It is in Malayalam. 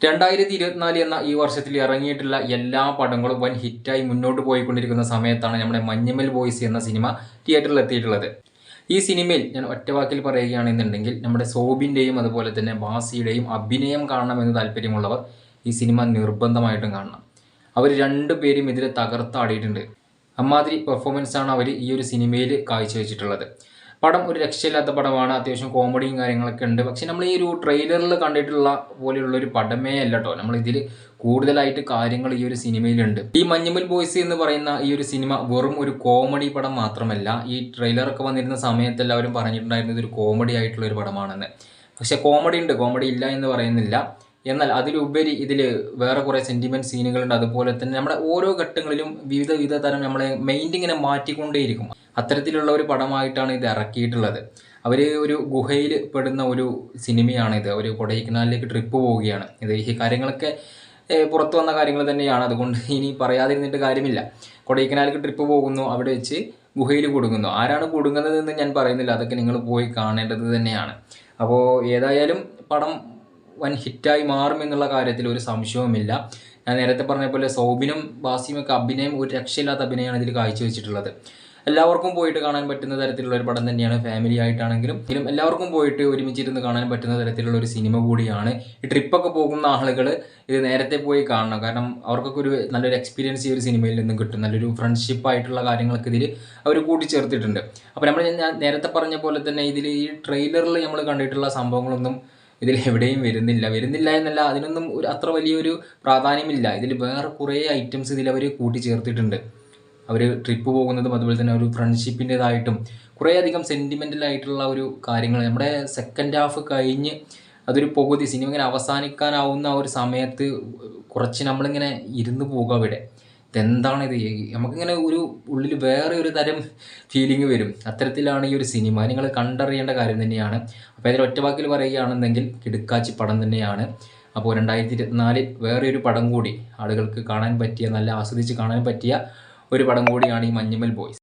രണ്ടായിരത്തി ഇരുപത്തിനാല് എന്ന ഈ വർഷത്തിൽ ഇറങ്ങിയിട്ടുള്ള എല്ലാ പടങ്ങളും വൻ ഹിറ്റായി മുന്നോട്ട് പോയിക്കൊണ്ടിരിക്കുന്ന സമയത്താണ് നമ്മുടെ മഞ്ഞമ്മൽ ബോയ്സ് എന്ന സിനിമ തിയേറ്ററിൽ എത്തിയിട്ടുള്ളത് ഈ സിനിമയിൽ ഞാൻ ഒറ്റവാക്കിൽ പറയുകയാണെന്നുണ്ടെങ്കിൽ നമ്മുടെ സോബിന്റെയും അതുപോലെ തന്നെ ബാസിയുടെയും അഭിനയം കാണണമെന്ന് താല്പര്യമുള്ളവർ ഈ സിനിമ നിർബന്ധമായിട്ടും കാണണം. അവർ രണ്ടു പേരും ഇതിൽ തകർത്താടിയിട്ടുണ്ട്. അമ്മാതിരി പെർഫോമൻസാണ് അവർ ഈ ഒരു സിനിമയിൽ കാഴ്ചവെച്ചിട്ടുള്ളത്. പടം ഒരു രക്ഷയില്ലാത്ത പടമാണ്. അത്യാവശ്യം കോമഡിയും കാര്യങ്ങളൊക്കെ ഉണ്ട്. പക്ഷെ നമ്മൾ ഈ ഒരു ട്രെയിലറിൽ കണ്ടിട്ടുള്ള പോലെയുള്ള ഒരു പടമേ അല്ല കേട്ടോ നമ്മൾ ഇതിൽ കൂടുതലായിട്ട് കാര്യങ്ങൾ ഈ ഒരു സിനിമയിലുണ്ട്. ഈ മഞ്ഞുമൽ ബോയ്സ് എന്ന് പറയുന്ന ഈ ഒരു സിനിമ വെറും ഒരു കോമഡി പടം മാത്രമല്ല ഈ ട്രെയിലറൊക്കെ വന്നിരുന്ന സമയത്ത് എല്ലാവരും പറഞ്ഞിട്ടുണ്ടായിരുന്നത് ഒരു കോമഡി ആയിട്ടുള്ള ഒരു പടമാണെന്ന്. പക്ഷെ കോമഡി ഉണ്ട്. കോമഡി ഇല്ല എന്ന് പറയുന്നില്ല. എന്നാൽ അതിലുപരി ഇതിൽ വേറെ കുറേ സെന്റിമെന്റ് സീനുകളുണ്ട് അതുപോലെ തന്നെ നമ്മുടെ ഓരോ ഘട്ടങ്ങളിലും വിവിധ വിവിധ തരം നമ്മളെ മൈൻഡ് ഇങ്ങനെ മാറ്റിക്കൊണ്ടേയിരിക്കും. അത്തരത്തിലുള്ള ഒരു പടമായിട്ടാണ് ഇത് ഇറക്കിയിട്ടുള്ളത്. അവർ ഒരു ഗുഹയിൽ പെടുന്ന ഒരു സിനിമയാണിത്. ഒരു കൊടൈക്കനാലിലേക്ക് ട്രിപ്പ് പോവുകയാണ്. ഇത് ഈ കാര്യങ്ങളൊക്കെ പുറത്തു വന്ന കാര്യങ്ങൾ തന്നെയാണ്. അതുകൊണ്ട് ഇനി പറയാതിരുന്നിട്ട് കാര്യമില്ല. കൊടൈക്കനാലിലേക്ക് ട്രിപ്പ് പോകുന്നു. അവിടെ വെച്ച് ഗുഹയിൽ കുടുങ്ങുന്നു. ആരാണ് കുടുങ്ങുന്നതെന്ന് ഞാൻ പറയുന്നില്ല. അതൊക്കെ നിങ്ങൾ പോയി കാണേണ്ടത് തന്നെയാണ്. അപ്പോൾ ഏതായാലും പടം വൻ ഹിറ്റായി മാറുമെന്നുള്ള കാര്യത്തിൽ ഒരു സംശയവുമില്ല. ഞാൻ നേരത്തെ പറഞ്ഞ പോലെ സൗബിനും ബാസിയും അഭിനയം ഒരു രക്ഷയില്ലാത്ത അഭിനയമാണ് ഇതിൽ കാഴ്ചവെച്ചിട്ടുള്ളത്. എല്ലാവർക്കും പോയിട്ട് കാണാൻ പറ്റുന്ന തരത്തിലുള്ള ഒരു പടം തന്നെയാണ് ഫാമിലി ആയിട്ടാണെങ്കിലും ഇതിലും എല്ലാവർക്കും പോയിട്ട് ഒരുമിച്ചിരുന്ന് കാണാൻ പറ്റുന്ന തരത്തിലുള്ള ഒരു സിനിമ കൂടിയാണ്. ഈ ട്രിപ്പൊക്കെ പോകുന്ന ആളുകൾ ഇത് നേരത്തെ പോയി കാണണം. കാരണം അവർക്കൊക്കെ ഒരു നല്ലൊരു എക്സ്പീരിയൻസ് ഈ ഒരു സിനിമയിൽ നിന്നും കിട്ടും. നല്ലൊരു ഫ്രണ്ട്ഷിപ്പ് ആയിട്ടുള്ള കാര്യങ്ങളൊക്കെ ഇതിൽ അവർ കൂട്ടിച്ചേർത്തിട്ടുണ്ട്. അപ്പോൾ നമ്മൾ ഞാൻ നേരത്തെ പറഞ്ഞ പോലെ തന്നെ ഇതിൽ ഈ ട്രെയിലറിൽ നമ്മൾ കണ്ടിട്ടുള്ള സംഭവങ്ങളൊന്നും ഇതിൽ എവിടെയും വരുന്നില്ല. വരുന്നില്ല എന്നല്ല അതിനൊന്നും ഒരു അത്ര വലിയൊരു പ്രാധാന്യമില്ല. ഇതിൽ വേറെ കുറേ ഐറ്റംസ് ഇതിൽ അവർ കൂട്ടിച്ചേർത്തിട്ടുണ്ട്. അവർ ട്രിപ്പ് പോകുന്നതും അതുപോലെ തന്നെ ഒരു ഫ്രണ്ട്ഷിപ്പിന്റെതായിട്ടും കുറേയധികം സെന്റിമെന്റൽ ആയിട്ടുള്ള ഒരു കാര്യങ്ങൾ. നമ്മുടെ സെക്കൻഡ് ഹാഫ് കഴിഞ്ഞ് അതൊരു പകുതി സിനിമ ഇങ്ങനെ അവസാനിക്കാനാവുന്ന ഒരു സമയത്ത് കുറച്ച് നമ്മളിങ്ങനെ ഇരുന്ന് പോകുക അവിടെ. ഇതെന്താണ് ഇത്? നമുക്കിങ്ങനെ ഒരു ഉള്ളിൽ വേറെ ഒരു തരം ഫീലിംഗ് വരും. അത്തരത്തിലാണ് ഈ ഒരു സിനിമ. നിങ്ങൾ കണ്ടറിയേണ്ട കാര്യം തന്നെയാണ്. അപ്പോൾ ഇതിൽ ഒറ്റവാക്കിൽ പറയുകയാണെന്നെങ്കിൽ കിടുക്കാച്ചി പടം തന്നെയാണ്. അപ്പോൾ രണ്ടായിരത്തി ഇരുപത്തിനാലിൽ വേറെ ഒരു പടം കൂടി ആളുകൾക്ക് കാണാൻ പറ്റിയ നല്ല ആസ്വദിച്ച് കാണാൻ പറ്റിയ ഒരു പടം കൂടിയാണ് ഈ മഞ്ഞുമൽ ബോയ്സ്.